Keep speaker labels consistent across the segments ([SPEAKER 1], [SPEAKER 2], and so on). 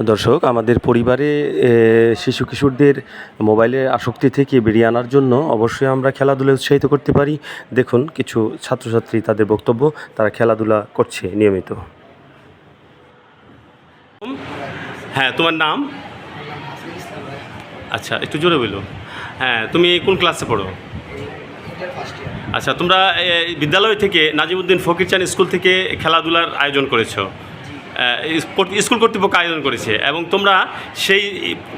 [SPEAKER 1] দর্শক, আমাদের পরিবারে শিশু কিশোরদের মোবাইলের আসক্তি থেকে বেরিয়ে আনার জন্য অবশ্যই আমরা খেলাধুলা উৎসাহিত করতে পারি। দেখুন, কিছু ছাত্রছাত্রী তাদের বক্তব্য, তারা খেলাধুলা করছে নিয়মিত।
[SPEAKER 2] হ্যাঁ তোমার নাম? আচ্ছা একটু জোরে বলো। হ্যাঁ তুমি কোন ক্লাসে পড়ো? আচ্ছা তোমরা বিদ্যালয় থেকে নাজিমুদ্দিন ফকির চান স্কুল থেকে খেলাধুলার আয়োজন করেছ। স্কুল কর্তৃপক্ষ আয়োজন করেছে এবং তোমরা সেই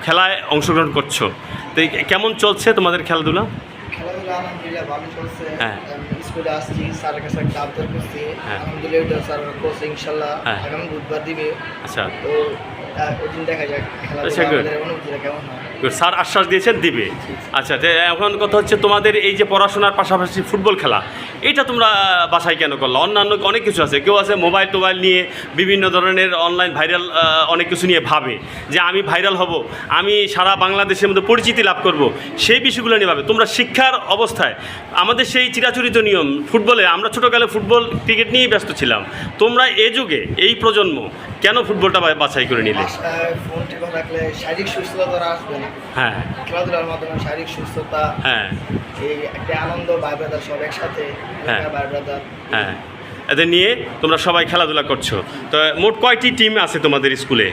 [SPEAKER 2] খেলায় অংশগ্রহণ করছ। তো কেমন চলছে তোমাদের খেলাধুলা?
[SPEAKER 3] খেলাধুলা আলহামদুলিল্লাহ ভালো চলছে।
[SPEAKER 2] হ্যাঁ।
[SPEAKER 3] স্কুলে আসছি স্যারের কাছে একটা আবদার করছি।
[SPEAKER 2] হ্যাঁ।
[SPEAKER 3] আলহামদুলিল্লাহ স্যার কোচ ইনশাল্লাহ
[SPEAKER 2] হ্যাঁ।
[SPEAKER 3] আগামী বুধবার দিবে।
[SPEAKER 2] আচ্ছা।
[SPEAKER 3] তো
[SPEAKER 2] আচ্ছা, স্যার আশ্বাস দিয়েছেন দিবে। আচ্ছা এখন কথা হচ্ছে তোমাদের এই যে পড়াশোনার পাশাপাশি ফুটবল খেলা। এটা তোমরা বাসায় কেন করল? অন্যান্য অনেক কিছু আছে। কেউ আছে মোবাইল টোবাইল নিয়ে বিভিন্ন ধরনের অনলাইন ভাইরাল অনেক কিছু নিয়ে ভাবে যে আমি ভাইরাল হব আমি সারা বাংলাদেশের মধ্যে পরিচিতি লাভ করব সেই বিষয়গুলো নিয়ে ভাবে। তোমরা শিক্ষার অবস্থায় আমাদের সেই চিরাচরিত নিয়ম ফুটবলে আমরা ছোটোকালে ফুটবল ক্রিকেট নিয়েই ব্যস্ত ছিলাম। তোমরা এ যুগে এই প্রজন্ম কেন ফুটবলটা বাছাই করে নিলে?
[SPEAKER 3] ফোন রাখলে শারীরিক সুস্থতা আসবে না
[SPEAKER 2] হ্যাঁ
[SPEAKER 3] খেলাধুলার মাধ্যমে শারীরিক সুস্থতা
[SPEAKER 2] হ্যাঁ।
[SPEAKER 3] এই একটা আনন্দ সব একসাথে।
[SPEAKER 2] হ্যাঁ। হ্যাঁ। এদের নিয়ে তোমরা সবাই খেলাধুলা করছ। তো মোট কয়টি টিম আছে তোমাদের স্কুলে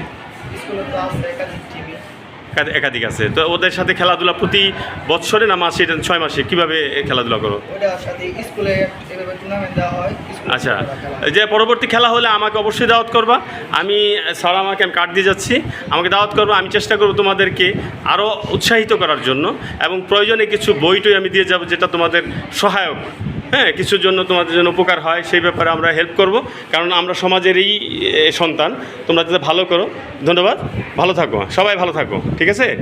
[SPEAKER 3] একাধিক
[SPEAKER 2] আছে। তো ওদের সাথে খেলাধুলা প্রতি বছরে না মাসে ছয় মাসে? কীভাবে খেলাধুলা করো? আচ্ছা। যে পরবর্তী খেলা হলে আমাকে অবশ্যই দাওয়াত করবা। আমি স্যার আমাকে আমি কার্ড দিয়ে যাচ্ছি। আমাকে দাওয়াত করব। আমি চেষ্টা করব তোমাদেরকে আরও উৎসাহিত করার জন্য এবং প্রয়োজনে কিছু বই টই আমি দিয়ে যাব যেটা তোমাদের সহায়ক হ্যাঁ কিছুর জন্য তোমাদের জন্য উপকার হয়, সেই ব্যাপারে আমরা হেল্প করব। কারণ আমরা সমাজেরই সন্তান। তোমরা যাতে ভালো করো। ধন্যবাদ। ভালো থাকো। সবাই ভালো থাকো। ঠিক আছে?